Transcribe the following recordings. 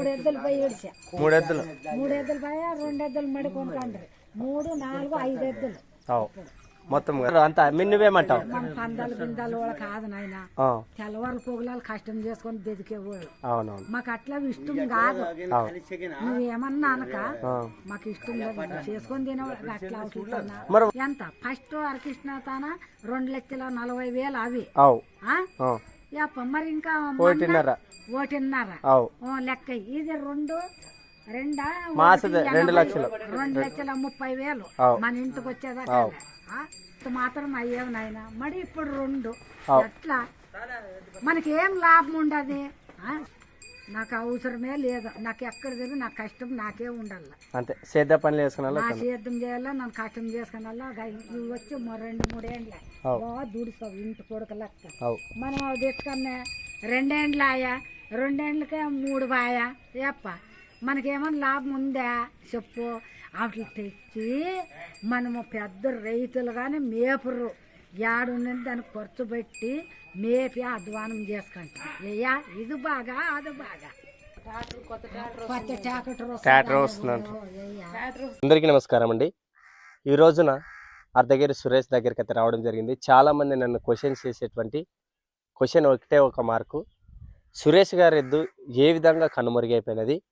మూడు ఎద్దులు పోయి ఏడిచా. మూడు ఎద్దులు మూడు ఎద్దులు పోయి రెండు ఎద్దులు మడి కొనుక్కండ్రి మూడు నాలుగు ఐదు ఎద్దులు మొత్తం. అంతా మీ నువ్వేమంటావు మన పందాలు బిందాలు వాళ్ళ కాదు నాయన. తెల్లవారు పొగలాలు కష్టం చేసుకొని బతికేవాళ్ళు అవునవును. మాకు అట్లా ఇష్టం కాదు. నువ్వేమన్నా అనక. మాకు ఇష్టం లేదు. చేసుకొని తినేవాళ్ళు అట్లా అవుతున్నా ఎంత? ఫస్ట్ అరకృష్ణ తాన రెండు లక్షల నలభై వేలు అవి. మరి ఇంకా ఒకటిన్నర. లెక్క ఇది రెండు రెండా మాసది రెండు ఎనభై, లక్షలు. రెండు లక్షల ముప్పై వేలు. మన ఇంటికి వచ్చేదాకా మాత్రం అయ్యేవి నాయన. మరి ఇప్పుడు రెండు. అవు. ఎట్లా? మనకి ఏం లాభం ఉండదు. ఆ? నాకు అవసరమే లేదు. నాకు ఎక్కడ తిరిగి నాకు కష్టం నాకే ఉండాలి. అంతే. సేద్య పనులు వేసుకున్నా నా సేద్యం చేయాలా? నన్ను కష్టం చేసుకున్నా ఇవి వచ్చి మొ రెండు మూడేండ్ల అవు. బాగా దుడుస్తావు ఇంటి కొడుకు లెక్క అవు. మనం అవి తెచ్చుకున్నా రెండేండ్లు ఆయా? రెండేండ్లకే మూడు బాయా? ఏప్ప? మనకేమన్నా లాభం ఉందా? చెప్పు. వాటిని తెచ్చి మనము పెద్ద రైతులు కానీ మేపరు ఏడున్నది దానికి ఖర్చు పెట్టి మేపి అధ్వానం చేసుకుంటాం. అయ్యా ఇది బాగా అది బాగా. ట్రాక్టర్ ట్రాక్టర్ వస్తుందంట. అందరికీ నమస్కారం అండి. ఈ రోజున అర్ధగిరి సురేష్ దగ్గరికి అయితే రావడం జరిగింది. చాలా మంది నన్ను క్వశ్చన్స్ చేసేటువంటి క్వశ్చన్ ఒకటే ఒక మార్కు సురేష్ గారి ఎద్దు ఏ విధంగా కనుమరుగైపోయినది?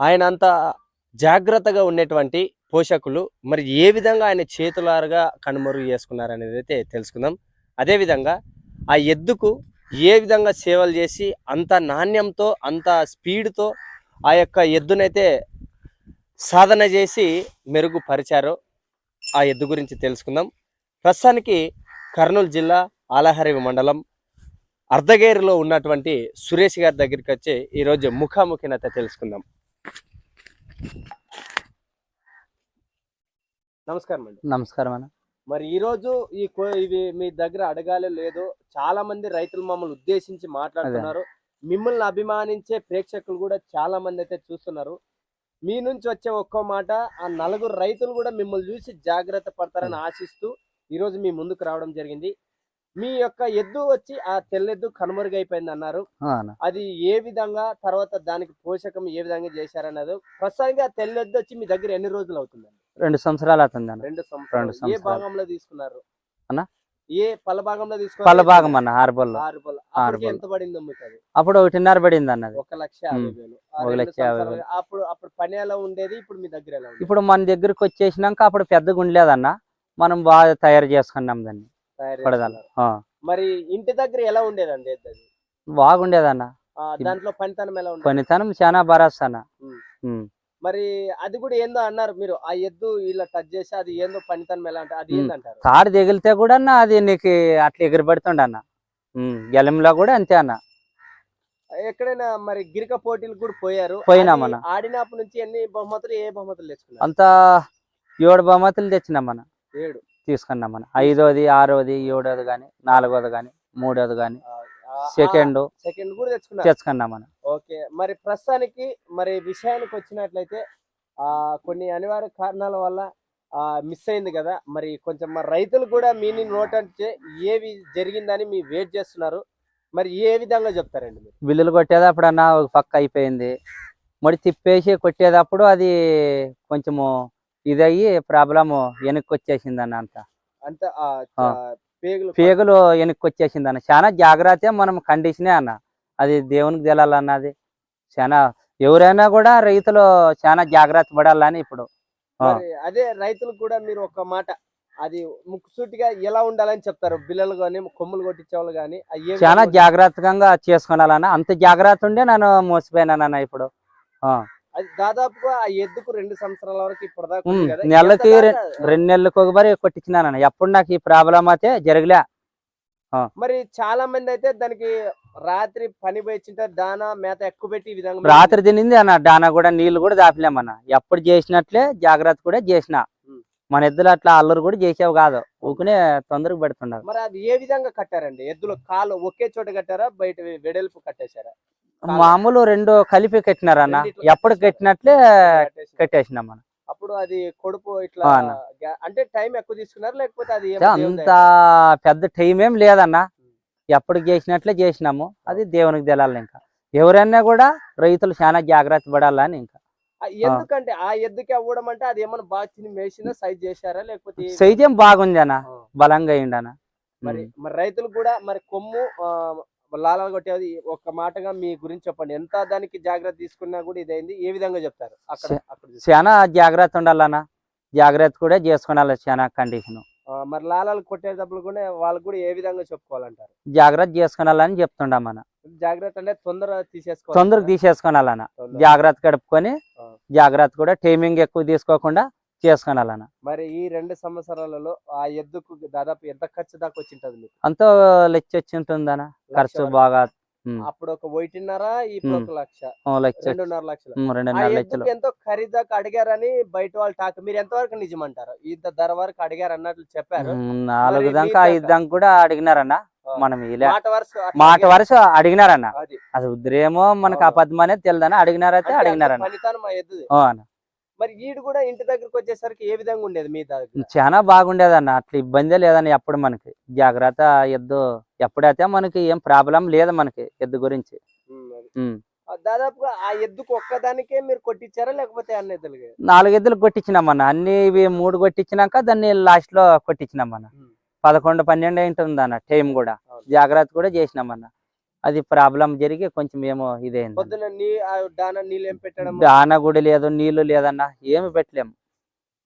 ఆయన అంత జాగ్రత్తగా ఉండేటువంటి పోషకులు మరి ఏ విధంగా ఆయన చేతులారుగా కనుమరుగు చేసుకున్నారనేది అయితే తెలుసుకుందాం అదేవిధంగా ఆ ఎద్దుకు ఏ విధంగా సేవలు చేసి అంత నాణ్యంతో అంత స్పీడ్తో ఆ యొక్క ఎద్దునైతే సాధన చేసి మెరుగుపరిచారో ఆ ఎద్దు గురించి తెలుసుకుందాం. ప్రస్తుతానికి కర్నూలు జిల్లా ఆలహరి మండలం అర్ధగేరిలో ఉన్నటువంటి సురేష్ గారి దగ్గరికి వచ్చి ఈరోజు ముఖాముఖినత తెలుసుకుందాం. నమస్కారం అండి. నమస్కారం అన్న. మరి ఈ రోజు ఈ కో- ఇవి మీ దగ్గర అడగాలి లేదు. చాలా మంది రైతులు మమ్మల్ని ఉద్దేశించి మాట్లాడుతున్నారు. మిమ్మల్ని అభిమానించే ప్రేక్షకులు కూడా చాలా మంది అయితే చూస్తున్నారు. మీ నుంచి వచ్చే ఒక్కో మాట ఆ నలుగురు రైతులు కూడా మిమ్మల్ని చూసి జాగ్రత్త పడతారని ఆశిస్తూ ఈ రోజు మీ ముందుకు రావడం జరిగింది. మీ యొక్క ఎద్దు వచ్చి ఆ తెల్లెద్దు కనుమరుగైపోయింది అన్నారు. ఆ అన్న. అది ఏ విధంగా తర్వాత దానికి పోషకం ఏ విధంగా చేశారన్నది. ప్రస్తుతానికి ఆ తెల్లెద్దు వచ్చి మీ దగ్గర ఎన్ని రోజులు అవుతుందండి? రెండు సంవత్సరాలు అవుతుంది అన్న. రెండు సంవత్సరాలు. రెండు ఏ సంవత్సరాలు. భాగంలో తీసుకున్నారు? అన్న? ఏ పల్ల భాగంలో తీసుకున్నారు? పల్ల భాగం అన్న ఆరు అప్పటికి పల్ల. ఎంత పడింది మీకు అది అప్పుడు ఒకటిన్నర పడింది అన్నది. ఒక లక్ష యాభై. వేలు. ఆ ఒక రెండు లక్ష యాభై సంవత్సరాలు. అప్పుడు అప్పుడు పని ఎలా ఉండేది? ఇప్పుడు మీ దగ్గర ఎలా ఉంది ఇప్పుడు మన దగ్గరికి వచ్చేసినాక అప్పుడు పెద్దగా ఉండలేదన్న మనం బాగా తయారు చేసుకున్నాం దాన్ని. తయారు పడదాలు. చేస్తున్నారు. ఆ, మరి ఇంటి దగ్గర ఎలా ఉండేదండి అది? బాగుండేదన్న ఆ, దాంట్లో పనితనం ఎలా ఉండేది? పనితనం చాలా బరాస్ అన్న. ఉమ్. ఉమ్. మరి అది కూడా ఏందో అన్నారు మీరు ఆ ఎద్దు ఇలా టచ్ చేసి అది ఏందో పనితనం ఎలా అంటే అది ఉమ్. ఏందంటారు? తాడు తగిలితే కూడా అన్న అది నీకు అట్లా ఎగిరిపడుతుండ అన్న. గెలంలో కూడా అంతే అన్న. ఎక్కడైనా మరి గిరిక పోటీలు కూడా పోయారు. పోయినామన్న. ఆడినప్పటి నుంచి ఎన్ని బహుమతులు ఏ బహుమతులు తెచ్చుకున్నారు? అంతా ఏడు బహుమతులు తెచ్చినామన్న ఏడు. తీసుకున్నామన్న ఐదోది ఆరోది ఏడోది కానీ నాలుగోది కానీ మూడోది కానీ సెకండ్ సెకండ్ కూడా తెచ్చుకున్నారు? తెచ్చుకున్నామన్న ఓకే మరి ప్రస్తుతానికి మరి విషయానికి వచ్చినట్లయితే ఆ కొన్ని అనివార్య కారణాల వల్ల ఆ మిస్ అయింది కదా మరి కొంచెం మరి రైతులు కూడా మీని నోట్ అంటే ఏవి జరిగిందని మీ వెయిట్ చేస్తున్నారు. మరి ఏ విధంగా చెప్తారండి మీరు? బిల్లులు కొట్టేటప్పుడన్నా ఒక పక్క అయిపోయింది. మరి తిప్పేసి కొట్టేటప్పుడు అది కొంచెము ఇదయ్యి ప్రాబ్లము వెనక్కి వచ్చేసింది అన్న అంత. అంత పేగులు వెనక్కి వచ్చేసింది అన్న చాలా జాగ్రత్త మనం కండిషనే అన్న. అది దేవునికి తెలాలన్నది. చాలా ఎవరైనా కూడా రైతులు చాలా జాగ్రత్త పడాలని ఇప్పుడు. అదే రైతులకు కూడా మీరు ఒక మాట. అది ముక్కుసూటిగా ఎలా ఉండాలని చెప్తారు? బిల్లలు కానీ కొమ్ములు కొట్టించే వాళ్ళు కానీ చాలా జాగ్రత్తగా చేసుకోవాలన్న అంత జాగ్రత్త ఉండే నేను మోసపోయినానన్న ఇప్పుడు. ఆ. అది దాదాపుగా ఆ ఎద్దుకు రెండు సంవత్సరాల వరకు ఇప్పుడు దాకా. నెలకి రెండు నెలలకు ఒకసారి కొట్టించినానన్న. ఎప్పుడు నాకు ఈ ప్రాబ్లం అయితే జరగలే. మరి చాలా మంది అయితే దానికి రాత్రి పని పోయింటే దానా మేత ఎక్కువ పెట్టి ఈ విధంగా రాత్రి తినింది అన్న. దానా కూడా నీళ్ళు కూడా దాపలేమన్న. ఎప్పుడు చేసినట్లే జాగ్రత్త కూడా చేసిన. మన ఎద్దులు అట్లా అల్లరు కూడా చేసేవి కాదు. ఊకునే తొందరగా పెడుతున్నారు మరి అది ఏ విధంగా కట్టారండి? ఎద్దుల కాలు ఒకే చోట కట్టారా? బయట వెడల్పు కట్టేశారా. మామూలు రెండు కలిపి కట్టినారన్న. ఎప్పుడు? కట్టినట్లే. కట్టేసినాం మనం. అప్పుడు అది కొడుపు ఇట్లా అన్న. అంటే టైం ఎక్కువ తీసుకున్నారు లేకపోతే అది అంత పెద్ద టైం ఏం లేదన్న. ఎప్పుడు చేసినట్లే చేసినాము. అది దేవునికి తెలాలి ఇంకా. ఎవరైనా కూడా రైతులు చాలా జాగ్రత్త పడాలని ఇంకా. ఎందుకంటే ఆ ఎద్దుకి అవ్వడం అంటే అది ఏమన్నా బాగా మేసిన సైజ్ చేశారా లేకపోతే ఏ- సైజం బాగుంది అన్న. బలంగా అయిందన్న. మరి మరి రైతులు కూడా మరి కొమ్ము లాలాలు కొట్టేది ఒక్క మాటగా మీ గురించి చెప్పండి. ఎంత దానికి జాగ్రత్త తీసుకున్నా కూడా ఇదైంది? ఏ విధంగా చెప్తారు? అక్కడ. చాలా జాగ్రత్త ఉండాలన్న. జాగ్రత్త కూడా చేసుకోవాలి చాలా కండిషన్. మరి లాలాలు కొట్టేటప్పుడు కూడా వాళ్ళకు కూడా ఏ విధంగా చెప్పుకోవాలంటారు? జాగ్రత్త చేసుకోవాలని చెప్తుండం మన. జాగ్రత్త అంటే తొందర తీసేసుకోవాలి తొందరగా తీసేసుకోవాలన్న. జాగ్రత్త గడుపుకొని. జాగ్రత్త కూడా టైమింగ్ ఎక్కువ తీసుకోకుండా చేసుకోవాలన్న మరి ఈ రెండు సంవత్సరాలలో ఆ ఎద్దుకు దాదాపు ఎంత ఖర్చు దాకా వచ్చింటది మీకు? అంతా లెచ్చి వచ్చి ఉంటుందన్న ఖర్చు వరకు. బాగా అప్పుడు ఒక ఒకటిన్నర ఇప్పుడు. ఒక లక్ష. రెండున్నర లక్షలు. రెండున్నర ఎంతో ఖరీదాకా అడిగారని బయట వాళ్ళు టాక్ మీరు ఎంతవరకు నిజమంటారు? ఇంత ధర వరకు అడిగారు అన్నట్లు చెప్పారు. నాలుగు దాకా ఐదు దాకా. కూడా అడిగినారన్న. మనం మాట వరుస అడిగినారన్న. అది. ఉద్రేమో మనకు. అబద్ధం అనేది తెలియదని అడిగినారైతే అడిగినారన్న. మరి ఈడు కూడా ఇంటి దగ్గరకు వచ్చేసరికి ఏ విధంగా ఉండేది మీ దగ్గర? చాలా బాగుండేదన్న. అట్లా ఇబ్బందే లేదన్న ఎప్పుడు మనకి. జాగ్రత్త ఎద్దు ఎప్పుడైతే మనకి ఏం ప్రాబ్లం లేదు మనకి ఎద్దు గురించి. దాదాపుగా ఆ ఎద్దుకు ఒక్కదానికే మీరు కొట్టించారా లేకపోతే అన్ని ఎద్దులకి? నాలుగు ఎద్దులు కొట్టించినామన్న. అన్ని ఇవి మూడు కొట్టించినాక దాన్ని లాస్ట్లో కొట్టించినామన్న. పదకొండు పన్నెండు ఉంటుంది అన్న టైం కూడా. జాగ్రత్త కూడా చేసినామన్న. అది ప్రాబ్లం జరిగి కొంచెం ఏమో ఇదేంది. దాన నీళ్ళు ఏం పెట్టడం? దాన కూడా లేదు నీళ్ళు లేదన్న ఏమి పెట్టలేము.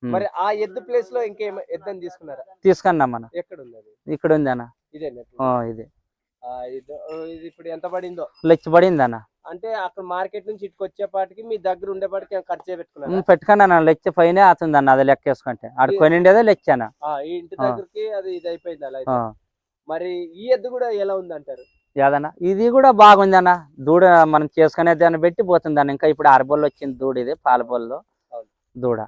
మరి ఆ ఎద్దు ప్లేస్లో ఇంకేం ఎద్దని తీసుకున్నారా? ఎక్కడ ఉంది అది ఇక్కడ ఉంది అన్న. ఇదే ఇప్పుడు ఎంత పడిందో? లెచ్చి పడింది అన్న. అంటే అక్కడ మార్కెట్ నుంచి ఇటుకు వచ్చేపాటికి మీ దగ్గర ఉండేపాటికి ఖర్చు పెట్టుకున్నారా? ఉమ్, పెట్టుకున్నా లెచ్చ పైన అవుతుంది అన్న అది లెక్క వేసుకుంటే ఇది- కొనిండేదే లెచ్చాన ఇంటి. దగ్గరికి అది ఇది అయిపోయింది అలా అయితే. మరి ఈ ఎద్దు కూడా ఎలా ఉంది అంటారు యాదన్న? ఇది కూడా బాగుంది అన్న. దూడ మనం చేసుకునే దాన్ని బట్టి పోతుంది అన్న. ఇంకా ఇప్పుడు అరబొల్లు వచ్చింది దూడ ఇది పాలబొల్లు అవును. దూడ.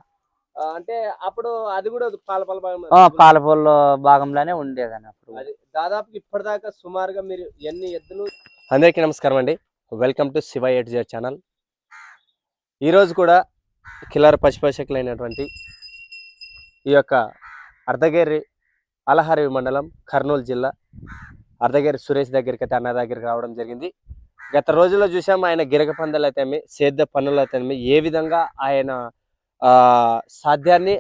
అంటే అప్పుడు అది కూడా పాల పాల భాగం భాగంలోనే ఉండేదన్న అప్పుడు. అది దాదాపు ఇప్పటిదాకా సుమారుగా మీరు ఎన్ని ఎద్దులు? అందరికీ నమస్కారం అండి. Welcome to Shiva eight Z channel ఈరోజు కూడా కిల్లర్ పశుపోషకులైనటువంటి ఈ యొక్క అర్ధగిరి అలహరి మండలం కర్నూలు జిల్లా అర్ధగిరి సురేష్ దగ్గరికి అయితే అన్న దగ్గరికి రావడం జరిగింది. గత రోజుల్లో చూసాం ఆయన గిరగ పందాలు అయితేమి సేద్య పనులు అయితేమి ఏ విధంగా ఆయన సాధ్యాన్ని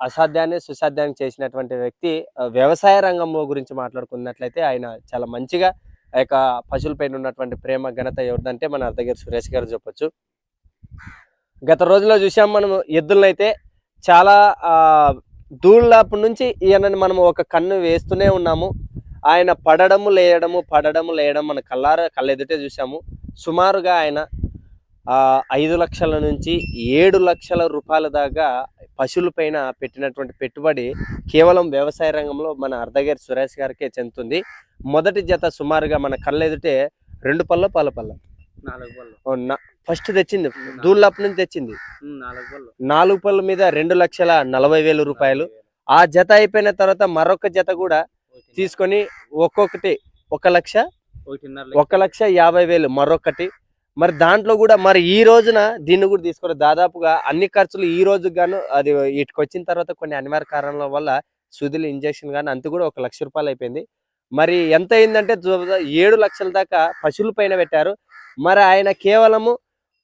అసాధ్యాన్ని సుసాధ్యాన్ని చేసినటువంటి వ్యక్తి వ్యవసాయ రంగంలో గురించి మాట్లాడుకున్నట్లయితే ఆయన చాలా మంచిగా ఆ యొక్క పశువులపైన ఉన్నటువంటి ప్రేమ ఘనత ఎవరిదంటే మన అర్ధగిరి సురేష్ గారు చెప్పొచ్చు. గత రోజుల్లో చూసాం మనం ఎద్దులనైతే చాలా ఆ, నుంచి ఈయనని మనం ఒక కన్ను వేస్తూనే ఉన్నాము. ఆయన పడడము లేయడము పడడము లేయడం మన కళ్ళార కళ్ళెదుటే చూసాము సుమారుగా ఆయన ఐదు లక్షల నుంచి ఏడు లక్షల రూపాయల దాకా పశువులపైన పెట్టినటువంటి పెట్టుబడి కేవలం వ్యవసాయ రంగంలో మన అర్ధగిరి సురేష్ గారికే చెందుతుంది. మొదటి జత సుమారుగా మన కళ్ళెదుటే రెండు పళ్ళ పాల పళ్ళ. ఫస్ట్ తెచ్చింది దూళ్ళప్పటి నుంచి తెచ్చింది. నాలుగు పళ్ళ. మీద రెండు లక్షల నలభై వేల రూపాయలు. ఆ జత అయిపోయిన తర్వాత మరొక జత కూడా తీసుకొని ఒక్కొక్కటి ఒక లక్ష ఒక లక్ష యాభై వేలు మరొకటి. మరి దాంట్లో కూడా మరి ఈ రోజున దీన్ని కూడా తీసుకొని దాదాపుగా అన్ని ఖర్చులు ఈ రోజుకి గాను అది ఇటుకు వచ్చిన తర్వాత కొన్ని అనివార్య కారణాల వల్ల సుదులు ఇంజక్షన్ కానీ అంత కూడా ఒక లక్ష రూపాయలు అయిపోయింది. మరి ఎంత అయిందంటే ఏడు లక్షల దాకా పశువుల పైన పెట్టారు. మరి ఆయన కేవలము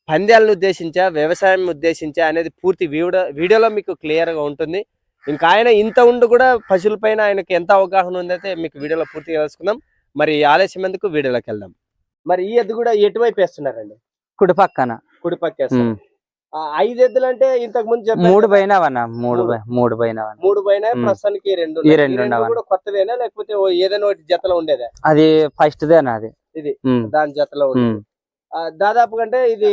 పంద్యాలను ఉద్దేశించా వ్యవసాయం ఉద్దేశించా అనేది పూర్తి వీడియో వీడియోలో మీకు క్లియర్గా ఉంటుంది. ఇంకా ఆయన ఇంత ఉండి కూడా పశువుల పైన ఆయనకి ఎంత అవగాహన ఉందైతే మీకు వీడియోలో పూర్తిగా తెలుసుకుందాం మరి ఆలస్యం ఎందుకు వీడియోలోకి వెళ్దాం మరి ఈ ఎద్దు కూడా ఎటువైపు వేస్తున్నారండి కుడి పక్కన కుడి పక్క. ఐదు ఎద్దులు అంటే ఇంతకు ముందు మూడు పోయినావన్న మూడు మూడు. పై- మూడు పైన. ప్రస్తుతానికి రెండు ఈ. రెండు? కూడా కొత్తవేనా లేకపోతే ఏదైనా ఒకటి జతలో ఉండేదా అది ఫస్ట్ దేనా అది ఇది. దాని జతలో. ఉండేది దాదాపు అంటే ఇది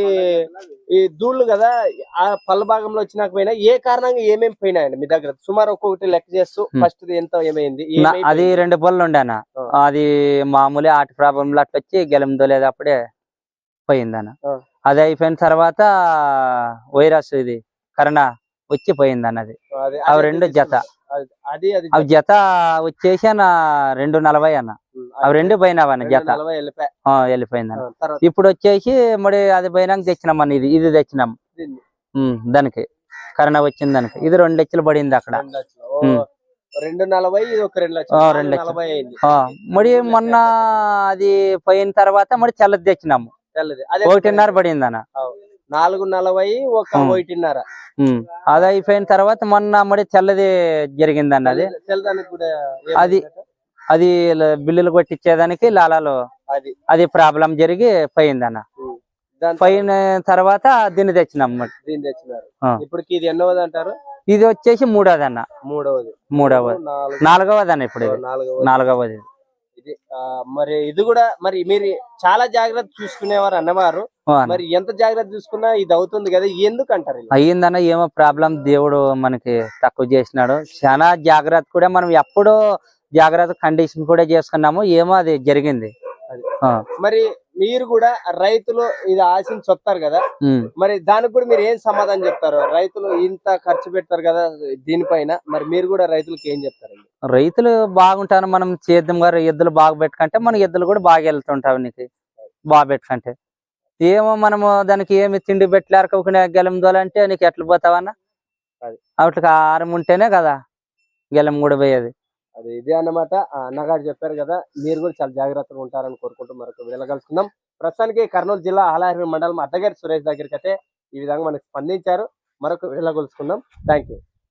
ఈ దూళ్ళు కదా ఆ పల్ల భాగంలో వచ్చినాక పోయినా ఏ కారణంగా ఏమేమి పోయినాయండి మీ దగ్గర సుమారు ఒక్కొక్కటి లెక్క చేస్తూ. ఫస్ట్ ఎంత ఏమైంది అది? రెండు పళ్ళు ఉండేనా. అది మామూలు ఆట ప్రాబ్లం అట్లా వచ్చి గెలందో లేదు అప్పుడే పోయిందన్న. అది అయిపోయిన తర్వాత వైరస్ ఇది కరోనా వచ్చి పోయిందన్న అది అవి రెండు. జత. అది- జత వచ్చేసి అన్న రెండు నలభై అన్న అవి రెండు పోయినావన్న జత? నలభై వెళ్ళిపోయా. ఆ, వెళ్ళిపోయిందన్న ఆ, తర్వాత. ఇప్పుడు వచ్చేసి మరి అది పోయినాక తెచ్చినామన్న ఇది ఇది తెచ్చినాం. దానికి. కరోనా వచ్చింది దానికి. ఇది రెండు లక్షలు పడింది అక్కడ. రెండు నలభై రెండు మరి మొన్న అది పోయిన తర్వాత మరి చల్లది తెచ్చినాము. ఒకటిన్నర పడింది అన్న. నాలుగు నలభై ఒక. ఒకటిన్నర. అది అయిపోయిన తర్వాత మొన్న అమ్మడి తెల్లది జరిగింది అన్న అది. అది-? అది బిల్లులు కొట్టించేదానికి లాలాలో అది. అది ప్రాబ్లం జరిగి పోయింది అన్న దాని పోయిన తర్వాత దీన్ని తెచ్చినాం. దీన్ని తెచ్చినారు. ఇప్పటికి ఇది ఎన్నవది అంటారు? ఇది వచ్చేసి మూడోది అన్న మూడవది. మూడవది నాలుగు. నాలుగవది అన్న ఇప్పుడు నాలుగవది. ఇది మరి ఇది కూడా మరి మీరు చాలా జాగ్రత్త చూసుకునేవారు అన్నవారు. మరి ఎంత జాగ్రత్త చూసుకున్నా ఇది అవుతుంది కదా ఎందుకు అంటారు? అయ్యిందన్న ఏమో ప్రాబ్లం దేవుడు మనకి తక్కువ చేసినాడు. చాలా జాగ్రత్త కూడా మనం ఎప్పుడో జాగ్రత్త కండిషన్ కూడా చేసుకున్నాము. ఏమో అది జరిగింది. మరి మీరు కూడా రైతులు ఇది ఆశించి వస్తారు కదా. మరి దానికి కూడా మీరు ఏం సమాధానం చెప్తారు? రైతులు ఇంత ఖర్చు పెడతారు కదా దీనిపైన. మరి మీరు కూడా రైతులకు ఏం చెప్తారండి రైతులు బాగుంటాను మనం చేద్దాం గారు ఎద్దులు బాగా పెట్టుకుంటే మన ఎద్దులు కూడా బాగా వెళ్తుంటావు నీకు బాగా పెట్టుకుంటే. ఏమో మనము దానికి ఏమి తిండి పెట్టలేరుకోకుండా గెలం దోలంటే నీకు ఎట్లా పోతావన్నా. వాటికి ఆరం ఉంటేనే కదా గెలం కూడా పోయేది. అది ఇదే అన్నమాట. అన్నగారు చెప్పారు కదా మీరు కూడా చాలా జాగ్రత్తగా ఉంటారని కోరుకుంటూ మరొక వెళ్ళగలుసుకుందాం ప్రస్తుతానికి కర్నూలు జిల్లా ఆలాహరి మండలం అడ్డగారి సురేష్ దగ్గరికి అయితే ఈ విధంగా మనకు స్పందించారు. మరొక వెళ్ళగలుసుకుందాం థ్యాంక్ యూ